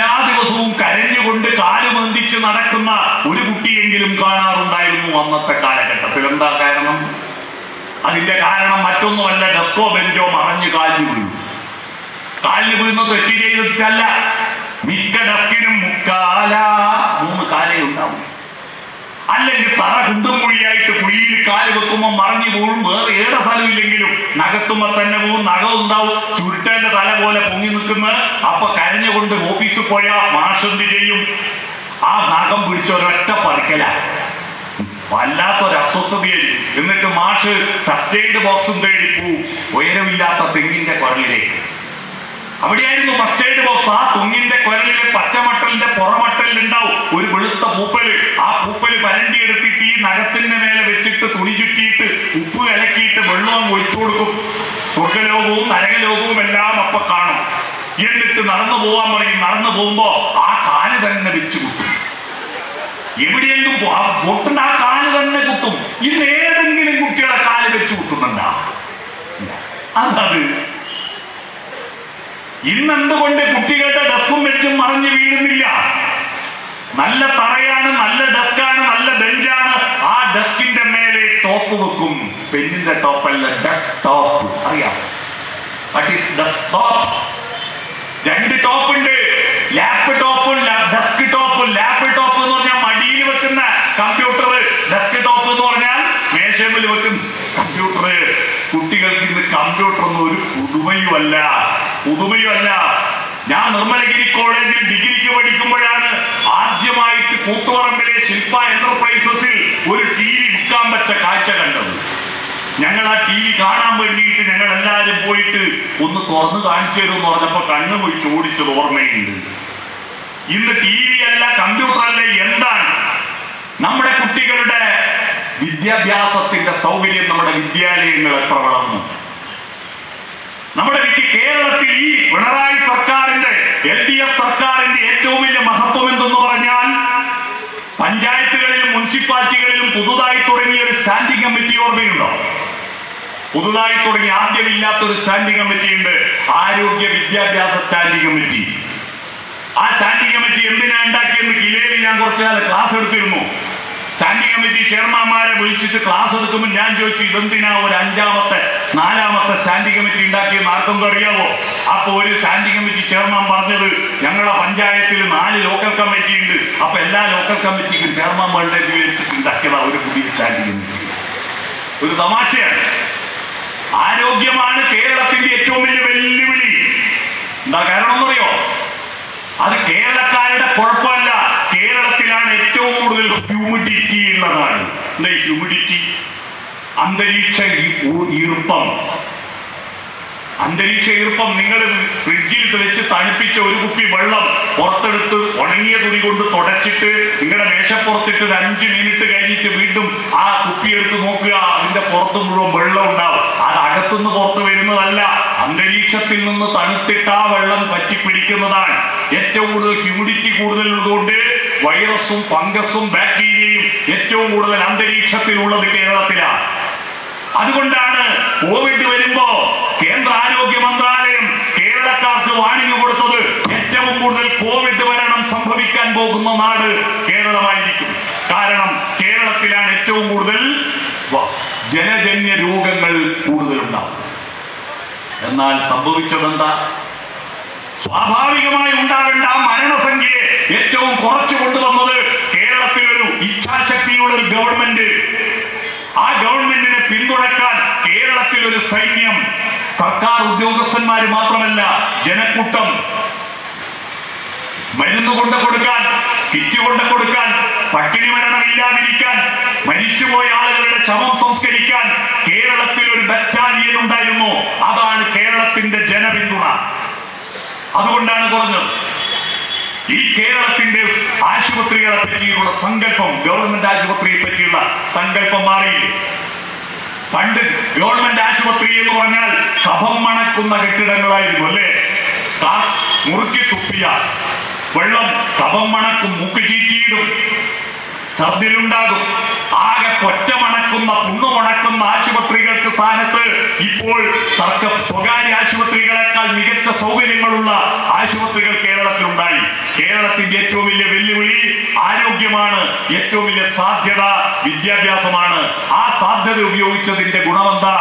എല്ലാ ദിവസവും കരഞ്ഞുകൊണ്ട് കാലുമന്തിച്ച് നടക്കുന്ന ഒരു കുട്ടിയെങ്കിലും കാണാറുണ്ടായിരുന്നു അന്നത്തെ കാലഘട്ടത്തിൽ. എന്താ കാരണം? അതിന്റെ കാരണം മറ്റൊന്നുമല്ല ഡെസ്കോ ബെഞ്ചോ മറഞ്ഞു കാലിന് വീഴും കാലിന് വീഴുന്ന തെറ്റ് ചെയ്തിട്ടല്ല. മിക്ക ഡെസ്കിനും മുക്കാല മൂന്ന് കാലേ ഉണ്ടാവും അല്ലെങ്കിൽ തറ കുണ്ടും കുഴിയായിട്ട് കുഴിയിൽ കാൽ വെക്കുമ്പോൾ മറഞ്ഞു പോകും. വേറെ ഏടെ സ്ഥലമില്ലെങ്കിലും നഖത്തുമ്പോൾ തന്നെ പോകും. നഖം ഉണ്ടാവും. ചുരുട്ടേന്റെ തല പോലെ പൊങ്ങി നിൽക്കുന്ന അപ്പൊ കരഞ്ഞുകൊണ്ട് ഓഫീസിൽ പോയ മാഷെന്ത് ചെയ്യും? ആ നഖം പിടിച്ച ഒരൊറ്റ പറിക്കല വല്ലാത്തൊരു അസ്വസ്ഥതയായി എന്നിട്ട് മാഷ് ഫസ്റ്റ് എയ്ഡ് ബോക്സും തേടി പോവും. ഉയരമില്ലാത്ത തെങ്ങിന്റെ കുരലിലേക്ക് അവിടെയായിരുന്നു ഫസ്റ്റ് എയ്ഡ് ബോക്സ് ആ തുങ്ങിന്റെ കുരലിൽ പച്ചമട്ടലിന്റെ പുറമട്ടലിൽ ഉണ്ടാവും ഒരു വെളുത്ത പൂപ്പൽ. ആ പൂപ്പൽ പരണ്ടി എടുത്തിട്ട് ഈ നഖത്തിന്റെ മേലെ വെച്ചിട്ട് തുണി ചുറ്റിയിട്ട് ഉപ്പ് കലക്കിയിട്ട് വെള്ളവും ഒഴിച്ചു കൊടുക്കും. സ്വർഗലോകവും നരകലോകവും എല്ലാം അപ്പൊ കാണും. എന്നിട്ട് നടന്നു പോവാൻ പറയും. നടന്നു പോകുമ്പോ ആ കാൽ തന്നെ വെച്ചു കുത്തും. എവിടെയെങ്കിലും പൊട്ടുന്ന ആ കാൽ തന്നെ കുത്തും. ഇന്ന് ഏതെങ്കിലും കുട്ടികളെ കാൽ വെച്ചു കുത്തുന്നുണ്ടാ? ഇന്നെന്തുകൊണ്ട് കുട്ടികളുടെ ഡെസ്കും വെച്ചും മറിഞ്ഞു വീഴുന്നില്ല? നല്ല തറയാണ് നല്ല ഡെസ്കാണ് നല്ല ബെഞ്ചാണ്. ആ ഡെസ്കിന്റെ മേലെ ടോപ്പ് വെക്കും. പെന്നിന്റെ ടോപ്പല്ല ടോപ്പ് അറിയാം. വാട്ട് ഈസ് ടോപ്പ് രണ്ട് ടോപ്പ് ഉണ്ട് ലാപ്ടോപ്പും ഡെസ്ക് ടോപ്പും ലാപ്പ് ടോപ്പ് എന്ന് പറഞ്ഞാൽ മടിയിൽ വെക്കുന്ന കമ്പ്യൂട്ടർ ഡെസ്ക് ടോപ്പ് എന്ന് പറഞ്ഞാൽ മേശമിൽ വെക്കുന്ന കമ്പ്യൂട്ടർ കുട്ടികൾക്ക് ഇന്ന് കമ്പ്യൂട്ടർ ഒന്നും ഒരു പുതുമയുമല്ല. പുതുമയുമല്ല. ഞാൻ നിർമ്മലഗിരി കോളേജിൽ ഡിഗ്രിക്ക് പഠിക്കുമ്പോഴാണ് ആദ്യമായിട്ട് കൂത്തുപറമ്പിലെ ശില്പ എന്റർപ്രൈസസിൽ ഒരു ടി വി വിൽക്കാൻ വെച്ച കാഴ്ച കണ്ടത്. ഞങ്ങൾ ആ ടി വി കാണാൻ വേണ്ടിയിട്ട് ഞങ്ങൾ എല്ലാവരും പോയിട്ട് ഒന്ന് തുറന്ന് കാണിച്ചു തരുമെന്ന് പറഞ്ഞപ്പോ കണ്ണു പോയി ചോദിച്ചത് ഓർമ്മയുണ്ട്. ഇന്ന് ടി വി അല്ല കമ്പ്യൂട്ടർ അല്ല എന്താണ്? നമ്മുടെ കുട്ടികളുടെ വിദ്യാഭ്യാസത്തിന്റെ സൗകര്യം നമ്മുടെ വിദ്യാലയങ്ങൾ എത്ര വളർന്നു. നമ്മുടെ കേരളത്തിൽ ഈ പിണറായി സർക്കാരിന്റെ എൽ ഡി എഫ് സർക്കാരിന്റെ ഏറ്റവും വലിയ മഹത്വം എന്തെന്ന് പറഞ്ഞാൽ പഞ്ചായത്തുകളിലും മുനിസിപ്പാലിറ്റികളിലും പുതുതായി തുടങ്ങിയ ഒരു സ്റ്റാൻഡിംഗ് കമ്മിറ്റി ഓർമ്മയുണ്ടോ? പുതുതായി തുടങ്ങി ആദ്യമില്ലാത്ത ഒരു സ്റ്റാൻഡിംഗ് കമ്മിറ്റി ഉണ്ട് ആരോഗ്യ വിദ്യാഭ്യാസ സ്റ്റാൻഡിംഗ് കമ്മിറ്റി. ആ സ്റ്റാൻഡിംഗ് കമ്മിറ്റി എന്തിനാ ഉണ്ടാക്കിയെന്ന് കിലയിൽ ഞാൻ കുറച്ചു കാലം ക്ലാസ് എടുത്തിരുന്നു. സ്റ്റാൻഡിംഗ് കമ്മിറ്റി ചെയർമാൻമാരെ വിളിച്ചിട്ട് ക്ലാസ് എടുക്കുമ്പോൾ ഞാൻ ചോദിച്ചു ഇതെന്തിനാ ഒരു അഞ്ചാമത്തെ നാലാമത്തെ സ്റ്റാൻഡിംഗ് കമ്മിറ്റി ഉണ്ടാക്കിയെന്ന് ആർക്കൊന്നും അറിയാവോ? അപ്പോൾ ഒരു സ്റ്റാൻഡിംഗ് കമ്മിറ്റി ചെയർമാൻ പറഞ്ഞത് ഞങ്ങളുടെ പഞ്ചായത്തിൽ നാല് ലോക്കൽ കമ്മിറ്റി ഉണ്ട്. അപ്പൊ എല്ലാ ലോക്കൽ കമ്മിറ്റിക്കും ചെയർമാൻമാരുടെ വിളിച്ചിട്ട് ഉണ്ടാക്കിയതാ ഒരു പുതിയ സ്റ്റാൻഡിംഗ് കമ്മിറ്റി ഒരു തമാശയാണ്. ആരോഗ്യമാണ് കേരളത്തിന്റെ ഏറ്റവും വലിയ വെല്ലുവിളി. എന്താ കാരണം എന്നറിയോ? അത് കേരളക്കാരുടെ കുഴപ്പമല്ല. കേരളത്തിലാണ് ഏറ്റവും കൂടുതൽ ഹ്യൂമിഡിറ്റി ഉള്ളതാണ് എന്താ ഹ്യൂമിഡിറ്റി അന്തരീക്ഷ ഈർപ്പം. അന്തരീക്ഷ ഈർപ്പം നിങ്ങൾ ഫ്രിഡ്ജിൽ വെച്ച് തണുപ്പിച്ച ഒരു കുപ്പി വെള്ളം പുറത്തെടുത്ത് ഉണങ്ങിയ തുണി കൊണ്ട് തുടച്ചിട്ട് നിങ്ങളുടെ മേശപ്പുറത്തിട്ട് ഒരു അഞ്ച് മിനിറ്റ് കഴിഞ്ഞിട്ട് വീണ്ടും ആ കുപ്പി എടുത്ത് നോക്കുക. അതിന്റെ പുറത്ത് മുഴുവൻ വെള്ളം ഉണ്ടാവും. അത് അകത്തുനിന്ന് പുറത്ത് വരുന്നതല്ല. അന്തരീക്ഷത്തിൽ നിന്ന് തണുത്തിട്ട് ആ വെള്ളം പറ്റിപ്പിടിക്കുന്നതാണ് ഏറ്റവും കൂടുതൽ ഹ്യൂമിഡിറ്റി കൂടുതലുള്ളതുകൊണ്ട് വൈറസും ഫംഗസും ബാക്ടീരിയയും ഏറ്റവും കൂടുതൽ അന്തരീക്ഷത്തിലുള്ളത് കേരളത്തിലാണ്. അതുകൊണ്ടാണ് കോവിഡ് വരുമ്പോ കേന്ദ്ര ആരോഗ്യ മന്ത്രാലയം കേരളക്കാർക്ക് വാണിംഗ് കൊടുത്തത് ഏറ്റവും കൂടുതൽ കോവിഡ് മരണം സംഭവിക്കാൻ പോകുന്ന നാട് കേരളമായിരിക്കും. കാരണം കേരളത്തിലാണ് ഏറ്റവും കൂടുതൽ ജനജന്യ രോഗങ്ങൾ കൂടുതലുണ്ടാവും എന്നാൽ സംഭവിച്ചതെന്താ? സ്വാഭാവികമായി ഉണ്ടാകേണ്ട ആ മരണസംഖ്യയെ ഏറ്റവും കുറച്ചു കൊണ്ടുവന്നത് കേരളത്തിൽ ഒരു ഇച്ഛാശക്തിയുള്ള ഒരു ഗവൺമെന്റ്. ആ ഗവൺമെന്റിനെ പിന്തുണക്കാൻ കേരളത്തിൽ ഒരു സൈന്യം സർക്കാർ ഉദ്യോഗസ്ഥന്മാർ മാത്രമല്ല ജനക്കൂട്ടം. മരുന്ന് കൊണ്ട് കൊടുക്കാൻ കിറ്റ് കൊണ്ട് കൊടുക്കാൻ പട്ടിണി മരണം ഇല്ലാതിരിക്കാൻ മരിച്ചുപോയ ആളുകളുടെ ശവം സംസ്കരിക്കാൻ കേരളത്തിൽ ഒരു ബറ്റാലിയൻ ഉണ്ടായിരുന്നു. അതാണ് കേരളത്തിന്റെ ജനപിന്തുണ. അതുകൊണ്ടാണ് കുറഞ്ഞത് ഈ കേരളത്തിന്റെ ആശുപത്രികളെ പറ്റിയുള്ള സങ്കല്പം ഗവൺമെന്റ് ആശുപത്രിയെ പറ്റിയുള്ള സങ്കല്പം മാറിയില്ലേ? പണ്ട് ഗവൺമെന്റ് ആശുപത്രി എന്ന് പറഞ്ഞാൽ കഫം മണക്കുന്ന കെട്ടിടങ്ങളായിരുന്നു അല്ലേ? മുറുക്കി തുപ്പിയ വെള്ളം കഫം മണക്കും മൂക്ക് ചീറ്റിയിടും. ഛർദിലുണ്ടാകും ആകെ പൊറ്റമണക്കുന്ന പുണ്ണുമണക്കുന്ന ആശുപത്രികൾക്ക് സ്ഥാനത്ത് ഇപ്പോൾ സർക്കാർ സ്വകാര്യ ആശുപത്രികളെക്കാൾ മികച്ച സൗകര്യങ്ങളുള്ള ആശുപത്രികൾ കേരളത്തിലുണ്ടായി. കേരളത്തിന്റെ ഏറ്റവും വലിയ വെല്ലുവിളി ആരോഗ്യമാണ് ഏറ്റവും വലിയ സാധ്യത വിദ്യാഭ്യാസമാണ്. ആ സാധ്യത ഉപയോഗിച്ചതിന്റെ ഗുണമെന്താ?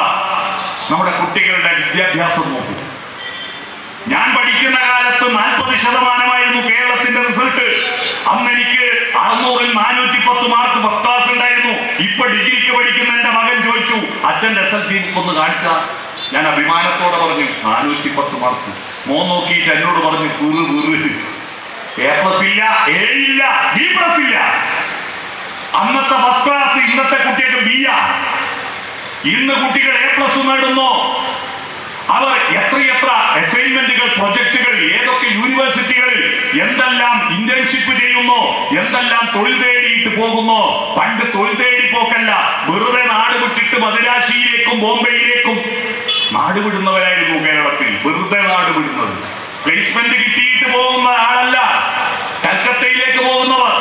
നമ്മുടെ കുട്ടികളുടെ വിദ്യാഭ്യാസം നോക്കൂ. ഞാൻ പഠിക്കുന്ന കാലത്ത് നാൽപ്പത് ശതമാനമായിരുന്നു കേരളത്തിന്റെ റിസൾട്ട്. അന്ന് എനിക്ക് അറുന്നൂറിൽ നാനൂറ്റി പത്ത് മാർക്ക് ഫസ്റ്റ് ക്ലാസ് ഉണ്ടായിരുന്നു. ഇപ്പൊ ഡിഗ്രിക്ക് പഠിക്കുന്ന എന്റെ മകൻ ചോദിച്ചു അച്ഛൻ എസ് എൽ സി ഒന്ന് കാണിച്ച. ഞാൻ അഭിമാനത്തോടെ പറഞ്ഞു നാനൂറ്റി പത്ത് മാർക്ക് മോൻ നോക്കിയിട്ട് എന്നോട് പറഞ്ഞു കുറ് കുറ് എ പ്ലസ് ഇല്ല എ ഇല്ല ബി പ്ലസ് ഇല്ല. അന്നത്തെ ഫസ്റ്റ് ക്ലാസ് ഇന്നത്തെ കുട്ടികൾക്ക് ബി ആ. ഇന്ന് കുട്ടികൾ എ പ്ലസ് നേടുന്നു. അവർ എത്രയെത്ര അസൈൻമെന്റുകൾ പ്രൊജക്ടുകൾ ഏതൊക്കെ യൂണിവേഴ്സിറ്റികളിൽ എന്തെല്ലാം ഇന്റേൺഷിപ്പ് ചെയ്യുന്നു എന്തെല്ലാം തൊഴിൽ തേടിയിട്ട് പോകുന്നു പണ്ട് തൊഴിൽ തേടി പോക്കല്ല വെറുതെ നാട് വിട്ടിട്ട് മദുരാശിയിലേക്കും ബോംബെയിലേക്കും നാട് വിടുന്നവരായിരുന്നു കേരളത്തിൽ വെറുതെ നാട് വിടുന്നത്. പ്ലേസ്മെന്റ് കിട്ടിയിട്ട് പോകുന്ന ആളല്ല കൽക്കത്തയിലേക്ക് പോകുന്നവർ.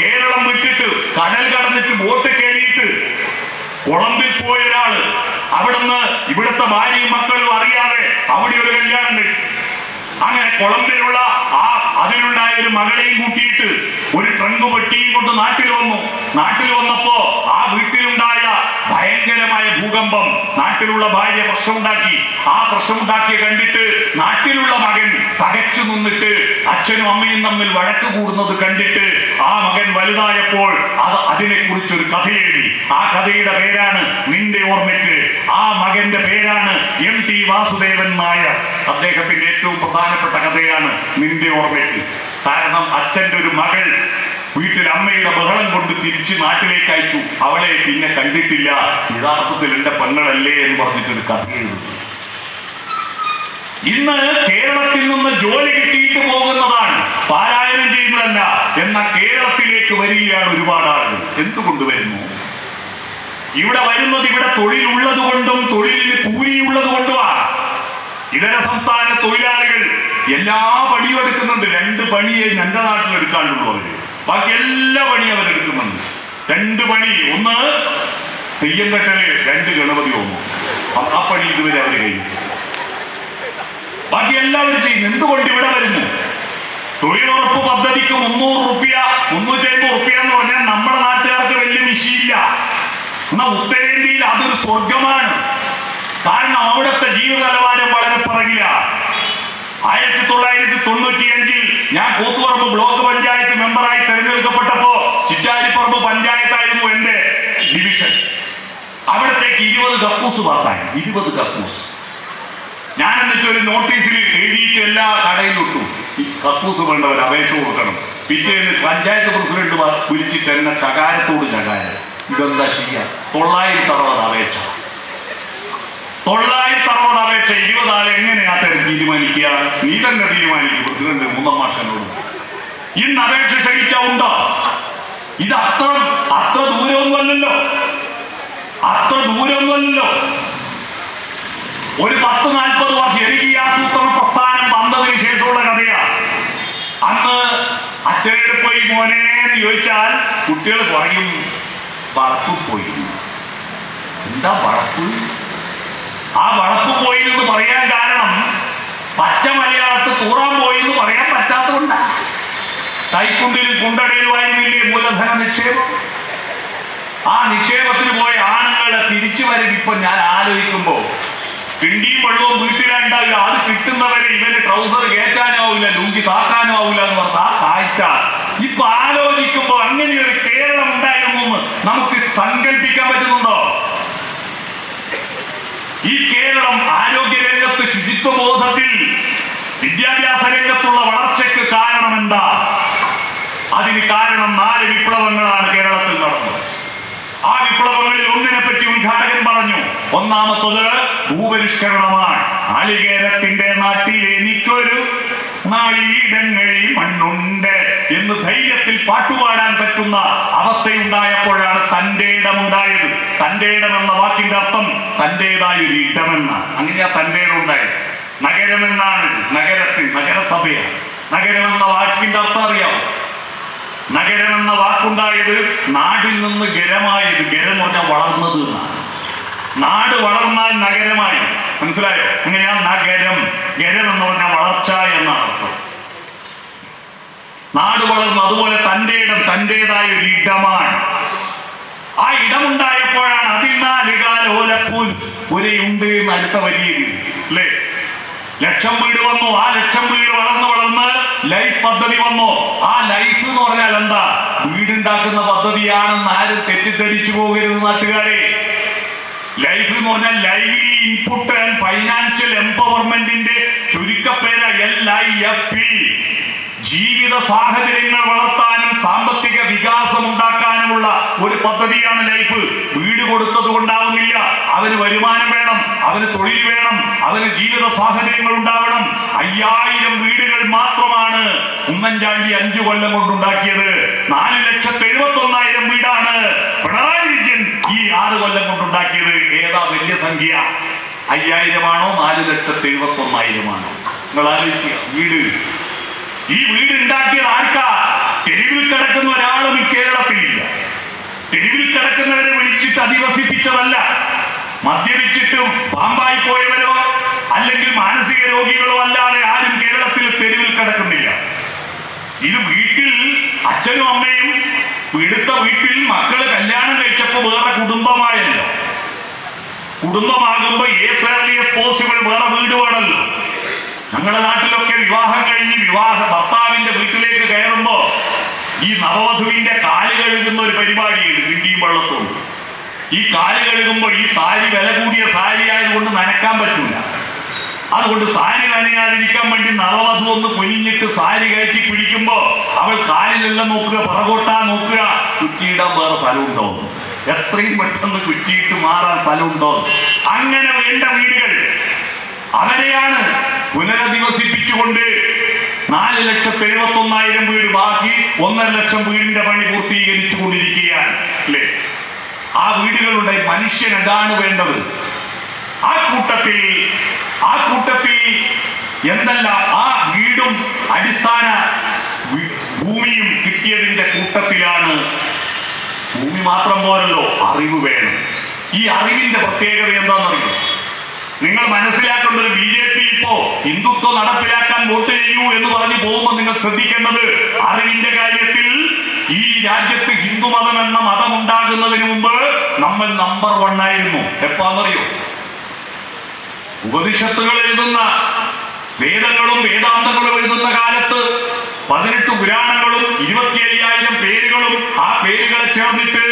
കേരളം വിട്ടിട്ട് കടൽ കടന്നിട്ട് ബോട്ട് കയറിയിട്ട് കൊളംബിൽ പോയ ഒരാൾ അവിടുന്ന് ഇവിടുത്തെ ഭാര്യയും മക്കളും അറിയാതെ അവിടെ ഒരു കല്യാണം കഴിച്ചു. അങ്ങനെ കൊളമ്പിലുള്ള ആ അതിലുണ്ടായ ഒരു മകളെയും കൂട്ടിയിട്ട് ഒരു ട്രങ്ക് പെട്ടിയും കൊണ്ട് നാട്ടിൽ വന്നു. നാട്ടിൽ വന്നപ്പോ ആ വീട്ടിലുണ്ടായ ഭൂകമ്പം നാട്ടിലുള്ള ഭാര്യ പ്രശ്നമുണ്ടാക്കി. ആ പ്രശ്നമുണ്ടാക്കിയ കണ്ടിട്ട് നാട്ടിലുള്ള മകൻ പകച്ചു നിന്നിട്ട് അച്ഛനും അമ്മയും തമ്മിൽ വഴക്ക് കൂടുന്നത് കണ്ടിട്ട് ആ മകൻ വലുതായപ്പോൾ അത് അതിനെ കുറിച്ചൊരു കഥ എഴുതി. ആ കഥയുടെ പേരാണ് നിന്റെ ഓർമ്മയ്ക്ക്. ആ മകന്റെ പേരാണ് എം ടി വാസുദേവൻ നായർ. അദ്ദേഹത്തിന്റെ ഏറ്റവും പ്രധാനപ്പെട്ട കഥയാണ് നിന്റെ ഓർമ്മയ്ക്ക്. കാരണം അച്ഛന്റെ ഒരു മകൾ വീട്ടിൽ അമ്മയുടെ ബഹളം തിരിച്ച് നാട്ടിലേക്ക് അയച്ചു. അവളെ പിന്നെ കണ്ടിട്ടില്ല. യഥാർത്ഥത്തിൽ എന്റെ പെങ്ങളല്ലേ എന്ന് പറഞ്ഞിട്ടൊരു കഥ എഴുതുന്നു. ഇന്ന് കേരളത്തിൽ നിന്ന് ജോലി കിട്ടിയിട്ട് പോകുന്നതാണ് പാരായണം ചെയ്യുന്നതല്ല. എന്ന കേരളത്തിലേക്ക് വരികയാണ് ഒരുപാട് ആളുകൾ. എന്തുകൊണ്ട് വരുന്നു? ഇവിടെ വരുന്നത് ഇവിടെ തൊഴിലുള്ളത് കൊണ്ടും തൊഴിലിന് കൂലിയുള്ളത് കൊണ്ടുമാണ് ഇതര സംസ്ഥാന തൊഴിലാളികൾ എല്ലാ പണിയും എടുക്കുന്നുണ്ട്. രണ്ട് പണിയെ ഞങ്ങളുടെ നാട്ടിൽ എടുക്കാണ്ടുള്ളൂ അവർ. ബാക്കി എല്ലാ പണിയും അവരെടുക്കുന്നുണ്ട്. രണ്ട് പണി. ഒന്ന് തെയ്യം തട്ടൽ രണ്ട് ഗണപതി ഹോമം ആ- പണി ഇതുവരെ അവർ കഴിച്ചു ബാക്കി എല്ലാവരും ചെയ്യുന്നു എന്തുകൊണ്ട് ഇവിടെ വരുന്നു? തൊഴിലുറപ്പ് പദ്ധതിക്ക് മുന്നൂറ് റുപ്യ മുന്നൂറ്റി അമ്പത് റുപ്യ എന്ന് പറഞ്ഞാൽ നമ്മുടെ നാട്ടുകാർക്ക് വലിയ മിശിയില്ല എന്നാൽ ഉത്തരേന്ത്യയിൽ അതൊരു സ്വർഗമാണ് കാരണം അവിടുത്തെ ജീവിത നിലവാരം വളരെ പറയില്ല ആയിരത്തി തൊള്ളായിരത്തി തൊണ്ണൂറ്റി അഞ്ചിൽ ഞാൻ കൂത്തുപറമ്പ് ബ്ലോക്ക് പഞ്ചായത്ത് മെമ്പറായി തെരഞ്ഞെടുക്കപ്പെട്ടപ്പോ ചിറ്റാരിപ്പറമ്പ് പഞ്ചായത്തായിരുന്നു എന്റെ ഡിവിഷൻ അവിടത്തേക്ക് ഇരുപത് കപ്പൂസ് പാസ്സായി. ഇരുപത് കപ്പൂസ് ഞാൻ എന്നിട്ട് ഒരു നോട്ടീസിൽ എഴുതിയിട്ട് എല്ലാ കടയിലും ഇട്ടു. ഈ കപ്പൂസ് വേണ്ടവർ അപേക്ഷ കൊടുക്കണം. പിറ്റേന്ന് പഞ്ചായത്ത് പ്രസിഡന്റ് വിളിച്ചിട്ട് എന്നെ ചകാരത്തോട് ചകാരം ഇതെന്താ ചെയ്യാം? തൊള്ളായിരത്തി അറുപത് അപേക്ഷ. തൊള്ളായിരത്തി അറുപത് അപേക്ഷ ഇരുപതാൾ എങ്ങനെയാ തരം തീരുമാനിക്കുക? നീ തന്നെ തീരുമാനിക്കും പ്രസിഡന്റ് മൂന്നാം മാഷനോട്. ഇന്ന് അപേക്ഷ ക്ഷണിച്ച ഉണ്ടോ? ഇത് അത്ര അത്ര ദൂരമൊന്നുമല്ലല്ലോ അത്ര ദൂരമൊന്നുമല്ലല്ലോ ഒരു പത്ത് നാൽപ്പത് വർഷം എനിക്ക് ഈ ആസൂത്രണ പ്രസ്ഥാനം വന്നതിന് ശേഷമുള്ള കഥയാണ് അന്ന് അച്ഛനോട് പോയി മോനെ എന്ന് ചോദിച്ചാൽ കുട്ടികൾ പറയും വളർത്തു പോയി എന്താ വളർത്തു ആ വളർത്തു പോയി എന്ന് പറയാൻ കാരണം പച്ച മലയാളത്ത് തൂറാൻ പോയി എന്ന് കൈക്കുണ്ടിലും കുണ്ടടയിലുമായിരുന്നു ഇല്ലേ മൂലധന നിക്ഷേപം. ആ നിക്ഷേപത്തിന് പോയ ആണുങ്ങളെ തിരിച്ചു വരും ഇപ്പൊ ഞാൻ ആലോചിക്കുമ്പോൾ പിണ്ടിയും വെള്ളവും വീട്ടിലുണ്ടാവില്ല അത് കിട്ടുന്നവരെ ഇവന് ട്രൗസർ കയറ്റാനും ആവില്ല ലൂങ്കി താക്കാനും ആവില്ല എന്ന് പറഞ്ഞ ആ കാഴ്ച. ഇപ്പൊ ആലോചിക്കുമ്പോൾ അങ്ങനെ ഒരു കേരളം ഉണ്ടായിരുന്നു നമുക്ക് സങ്കല്പിക്കാൻ പറ്റുന്നുണ്ടോ? ഈ കേരളം ആരോഗ്യ രംഗത്ത് ശുചിത്വ ബോധത്തിൽ വിദ്യാഭ്യാസ രംഗത്തുള്ള വളർച്ചയ്ക്ക് കാരണം എന്താ അതിന് കാരണം നാല് വിപ്ലവങ്ങളാണ് കേരളത്തിൽ നടന്നത്. ആ വിപ്ലവങ്ങളിൽ ഒന്നിനെ പറ്റി ഉദ്ഘാടകൻ പറഞ്ഞു ഒന്നാമത്തത് ഭൂപരിഷ്കരണമാണ്. അലികേരത്തിന്റെ നാട്ടിൽ എനിക്കൊരു നാളീടങ്ങളിൽ മണ്ണുണ്ട് എന്ന് ധൈര്യത്തിൽ പാട്ടുപാടാൻ പറ്റുന്ന അവസ്ഥയുണ്ടായപ്പോഴാണ് തന്റെ ഇടമുണ്ടായത്. തന്റെ ഇടം എന്ന വാക്കിന്റെ അർത്ഥം തന്റെതായ ഒരു ഇടമെന്നാണ്. അങ്ങനെയാ തന്റെ ഇടം ഉണ്ടായത് നഗരമെന്നാണ് നഗരത്തിൽ നഗരസഭയാണ്. നഗരം എന്ന വാക്കിന്റെ അർത്ഥം അറിയാമോ നഗരം എന്ന വാക്കുണ്ടായത് നാടിൽ നിന്ന് ഗരമായത് ഗരം പറഞ്ഞാൽ വളർന്നത് നാട് വളർന്നാൽ നഗരമായി. മനസ്സിലായോ? അങ്ങനെയാ നഗരം. ഗരം എന്ന് പറഞ്ഞാൽ വളർച്ച എന്നാണ് അർത്ഥം. നാട് വളർന്നു. അതുപോലെ തന്റെ ഇടം തന്റെതായ ഒരു ഇടമാണ്. ആ ഇടമുണ്ടായപ്പോഴാണ് അതിൽ നാലുകാലോലപ്പൂൽ ഉണ്ട് എന്ന് അടുത്ത വരിയിൽ അല്ലേ ലക്ഷം വീട് വന്നു. ആ ലക്ഷം വീട് വളർന്ന് വളർന്ന് ലൈഫ് പദ്ധതി വന്നു. ആ ലൈഫ് എന്ന് പറഞ്ഞാൽ എന്താ? വീടുണ്ടാക്കുന്ന പദ്ധതിയാണെന്ന് ആരും തെറ്റിദ്ധരിച്ചു പോകരുത് നാട്ടുകാരെ. ലൈഫ് എന്ന് പറഞ്ഞാൽ ലൈവ്ലി ഇൻപുട്ട് ആൻഡ് ഫൈനാൻഷ്യൽ എംപവർമെന്റിന്റെ ചുരുക്കപ്പേര എൽ ഐ എഫ് ജീവിത സാഹചര്യങ്ങൾ വളർത്താനും സാമ്പത്തിക വികാസം ഉണ്ടാക്കാനുമുള്ള ഒരു പദ്ധതിയാണ് ലൈഫ്. വീട് കൊടുത്തത് കൊണ്ടാവുന്നില്ല. അവന് വരുമാനം വേണം അവന് തൊഴിൽ വേണം അവന് ജീവിത സാഹചര്യങ്ങൾ ഉണ്ടാവണം. അയ്യായിരം വീടുകൾ മാത്രമാണ് ഉമ്മൻചാണ്ടി അഞ്ചു കൊല്ലം കൊണ്ടുണ്ടാക്കിയത്. നാല് ലക്ഷത്തി എഴുപത്തി ഒന്നായിരം വീടാണ് പിണറായി വിജയൻ ഈ ആറ് കൊല്ലം കൊണ്ടുണ്ടാക്കിയത്. ഏതാ വലിയ സംഖ്യ? അയ്യായിരമാണോ? നാല് ലക്ഷത്തി എഴുപത്തി ഒന്നായിരമാണോ നിങ്ങൾ ആലോചിക്കുക. വീട് ഈ വീട് ഉണ്ടാക്കിയത് ആർക്കാ? തെരുവിൽ കിടക്കുന്ന ഒരാളും ഈ കേരളത്തിലില്ല തെരുവിൽ കിടക്കുന്നവരെ വിളിച്ചിട്ട് അധിവസിപ്പിച്ചതല്ല. മദ്യപിച്ചിട്ടും പാമ്പായി പോയവരോ അല്ലെങ്കിൽ മാനസിക രോഗികളോ അല്ലാതെ ആരും കേരളത്തിൽ തെരുവിൽ കിടക്കുന്നില്ല. ഇത് വീട്ടിൽ അച്ഛനും അമ്മയും എടുത്ത വീട്ടിൽ മക്കൾ കല്യാണം കഴിച്ചപ്പോ വേറെ കുടുംബമായല്ലോ. കുടുംബമാകുമ്പോ ഏസ് പോസിബിൾ വേറെ വീട് വേണമല്ലോ ഞങ്ങളുടെ നാട്ടിലൊക്കെ വിവാഹം കഴിഞ്ഞ് വിവാഹ ഭർത്താവിന്റെ വീട്ടിലേക്ക് കയറുമ്പോൾ ഈ നവവധുവിന്റെ കാൽ കഴുകുന്ന ഒരു പരിപാടിയുണ്ട് കിണ്ടിയും വെള്ളത്തും. ഈ കാൽ കഴുകുമ്പോൾ ഈ സാരി വില കൂടിയ സാരി ആയതുകൊണ്ട് നനക്കാൻ പറ്റൂല. അതുകൊണ്ട് സാരി നനയാതിരിക്കാൻ വേണ്ടി നവവധു ഒന്ന് കുനിഞ്ഞിട്ട് സാരി കയറ്റി പിടിക്കുമ്പോൾ അവൾ കാലിലെല്ലാം നോക്കുക പുറകോട്ടാ നോക്കുക കുറ്റിയിടാൻ വേറെ സ്ഥലമുണ്ടോ? എത്രയും പെട്ടെന്ന് കുറ്റിയിട്ട് മാറാൻ സ്ഥലമുണ്ടോ? അങ്ങനെ വേണ്ട വീടുകൾ. അവരെയാണ് പുനരധിവസിപ്പിച്ചുകൊണ്ട് നാല് ലക്ഷത്തി എഴുപത്തി ഒന്നായിരം വീട് ബാക്കി ഒന്നര ലക്ഷം വീടിന്റെ പണി പൂർത്തീകരിച്ചു കൊണ്ടിരിക്കുകയാണ് അല്ലേ? ആ വീടുകളുടെ മനുഷ്യൻ എന്താണ് വേണ്ടത്. ആ കൂട്ടത്തിൽ ആ കൂട്ടത്തിൽ എന്തല്ല ആ വീടും അടിസ്ഥാന ഭൂമിയും കിട്ടിയതിന്റെ കൂട്ടത്തിലാണ്. ഭൂമി മാത്രം പോരല്ലോ അറിവ് വേണം. ഈ അറിവിന്റെ പ്രത്യേകത എന്താണെന്നറിയോ? നിങ്ങൾ മനസ്സിലാക്കേണ്ടത് ബി ജെ പി ഇപ്പോ ഹിന്ദുത്വം നടപ്പിലാക്കാൻ വോട്ട് ചെയ്യൂ എന്ന് പറഞ്ഞു പോകുമ്പോൾ നിങ്ങൾ ശ്രദ്ധിക്കേണ്ടത് അറിവിന്റെ കാര്യത്തിൽ ഈ രാജ്യത്ത് ഹിന്ദുമതം എന്ന മതം ഉണ്ടാകുന്നതിന് മുമ്പ് നമ്മൾ നമ്പർ വൺ ആയിരുന്നു. എപ്പാന്നറിയോ ഉപനിഷത്തുകൾ എഴുതുന്ന വേദങ്ങളും വേദാന്തങ്ങളും എഴുതുന്ന കാലത്ത് പതിനെട്ട് പുരാണങ്ങളും ഇരുപത്തി അയ്യായിരം പേരുകളും ആ പേരുകളെ ചേർന്നിട്ട്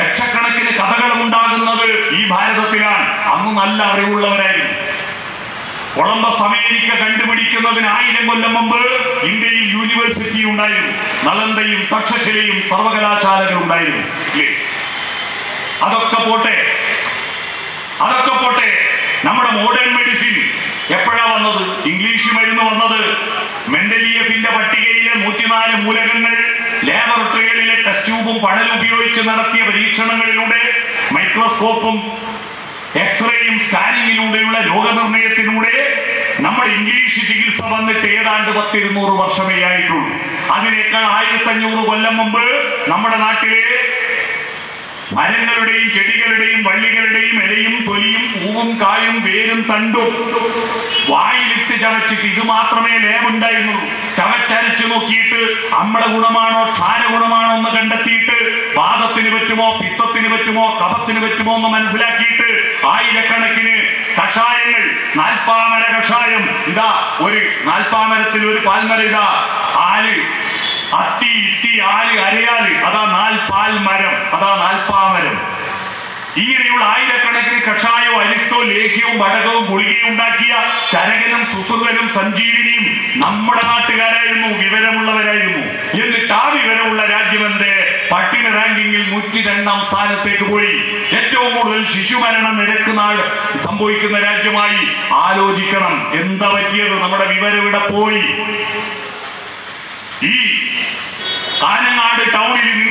ലക്ഷക്കണക്കിന് കഥകളും ഉണ്ടാകുന്നത് ഈ ഭാരതത്തിലാണ്. അന്ന് നല്ല അറിവുള്ളവരായിരുന്നു. കൊളംബസ് അമേരിക്ക കണ്ടുപിടിക്കുന്നതിന് ആയിരം കൊല്ലം മുമ്പ് ഇന്ത്യയിൽ യൂണിവേഴ്സിറ്റി ഉണ്ടായിരുന്നു. നളന്തയും തക്ഷശിലയും സർവകലാശാലകൾ ഉണ്ടായിരുന്നു. അതൊക്കെ പോട്ടെ. അതൊക്കെ പോട്ടെ. നമ്മുടെ മോഡേൺ മെഡിസിൻ എപ്പോഴാ വന്നത്? ഇംഗ്ലീഷ് മരുന്ന് വന്നത്. മെന്റലിയഫിന്റെ പട്ടികയിലെ നൂറ്റിനാല് മൂലകങ്ങൾ ലാബറട്ടറികളിലെ ടെസ്റ്റ് ട്യൂബും പണലും ഉപയോഗിച്ച് നടത്തിയ പരീക്ഷണങ്ങളിലൂടെ മൈക്രോസ്കോപ്പും എക്സ്റേയും സ്കാനിങ്ങിലൂടെയുള്ള രോഗനിർണയത്തിലൂടെ നമ്മൾ ഇംഗ്ലീഷ് ചികിത്സ വന്നിട്ട് ഏതാണ്ട് പത്തിരുന്നൂറ് വർഷമേ ആയിട്ടുള്ളൂ. അതിനേക്കാൾ ആയിരത്തി അഞ്ഞൂറ് കൊല്ലം മുമ്പ് നമ്മുടെ നാട്ടിലെ മരങ്ങളുടെയും ചെടികളുടെയും വള്ളികളുടെയും ഇലയും തൊലിയും പൂവും കായും വേരും തണ്ടും വായിലിട്ട് ചവച്ചിട്ട് ഇത് മാത്രമേ ലേമുണ്ടായിരുന്നുള്ളൂ ചവച്ചരച്ചു നോക്കിയിട്ട് അമ്മള ഗുണമാണോ ക്ഷാര ഗുണമാണോ എന്ന് കണ്ടെത്തിയിട്ട് വാദത്തിന് പറ്റുമോ പിത്തത്തിന് പറ്റുമോ കഫത്തിന് പറ്റുമോ എന്ന് മനസ്സിലാക്കിയിട്ട് ആയിരക്കണക്കിന് കഷായങ്ങൾ നാൽപ്പാമര കഷായം ഇതാ ഒരു നാൽപ്പാമരത്തിൽ ഒരു പാൽമര ഇതാ. ആൽ അത്തി ഇത്തി ആൽ അരയാൽ അതാ നാൽപ്പാൽ മരം അതാ നാൽപ്പാമരം. ഇങ്ങനെയുള്ള ആയിരക്കണക്കിന് കഷായവും അരിഷ്ടവും ലേഖ്യവും വടകവും ഗുളികയും ഉണ്ടാക്കിയ ചരകനും സുസുകനും സഞ്ജീവിനിയും നമ്മുടെ നാട്ടുകാരായിരുന്നു വിവരമുള്ളവരായിരുന്നു. എന്നിട്ട് ആ വിവരമുള്ള രാജ്യമെന്ത്? പട്ടിണ റാങ്കിങ്ങിൽ നൂറ്റി രണ്ടാം സ്ഥാനത്തേക്ക് പോയി. ഏറ്റവും കൂടുതൽ ശിശുമരണ നിരക്ക് നാട് സംഭവിക്കുന്ന രാജ്യമായി ആലോചിക്കണം. എന്താ പറ്റിയത്? നമ്മുടെ വിവരം ഇവിടെ പോയി. ഈ കാനങ്ങാട് ടൗണിൽ